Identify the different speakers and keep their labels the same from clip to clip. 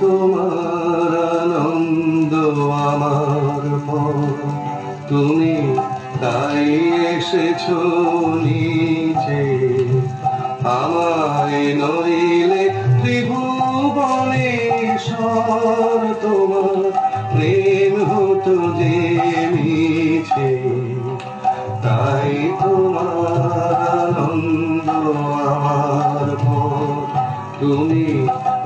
Speaker 1: তোমার আনন্দ আমার তুমি তাই এসেছ নিচে। আমায় নইলে ত্রিভুবনেশ্বর তোমার, প্রেম হতো যে মিছে তাই তোমার আনন্দ আমার তুমি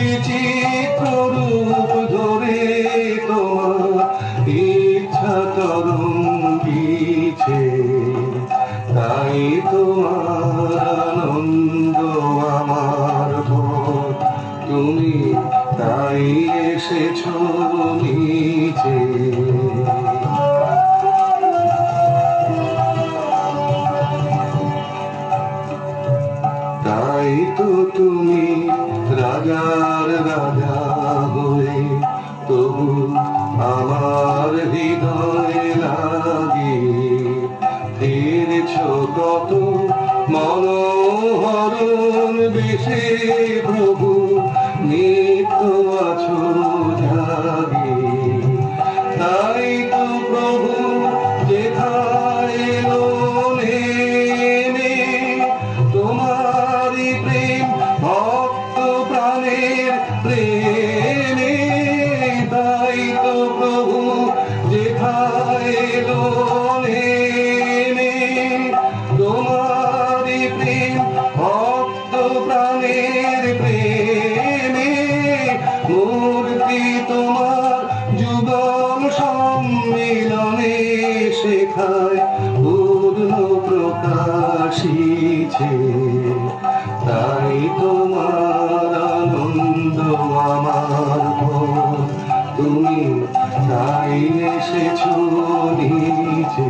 Speaker 1: বিচিত্র রূপ ধরে তোমার ইচ্ছা তরঙ্গিছে তাই তোমার আনন্দ আমার তুমি তাই এসেছ নিচে। তাই তো তুমি রাজার রাজা হয়ে তবু আমার হৃদয় লাগে ফিরেছ কত মনোহরণ বেশে প্রাণের প্রেমে মূর্তি তোমার সম্মিলনে শেখায় পূর্ণ প্রকাশিছে। তাই তোমার আনন্দ আমার তুমি তাই এসেছ নিচে।